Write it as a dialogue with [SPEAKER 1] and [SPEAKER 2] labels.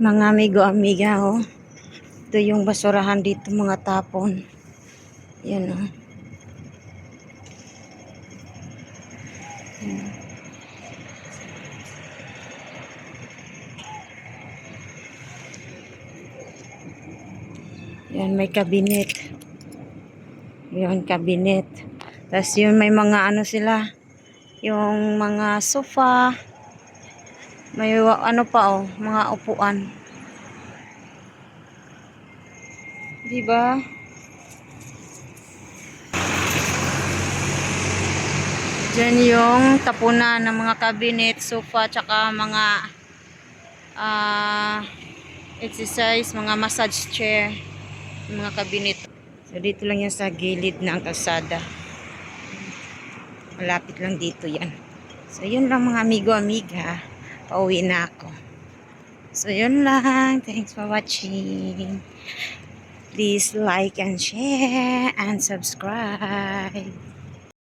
[SPEAKER 1] Mga amigo-amiga, oh. Ito yung basurahan dito, mga tapon. Yan, oh. Yan. Yan, may kabinet. Yan, kabinet. Tapos yun, may mga ano sila. Yung mga sofa. May ano pa oh, mga upuan. Di ba? Diyan yung tapunan ng mga cabinet, sofa, tsaka mga ah exercise, mga massage chair, mga cabinet. So dito lang yan sa gilid ng kalsada. Malapit lang dito yan. So yun lang mga amigo-amiga. Pauwi na ako. So yun lang. Thanks for watching. Please like and share and subscribe.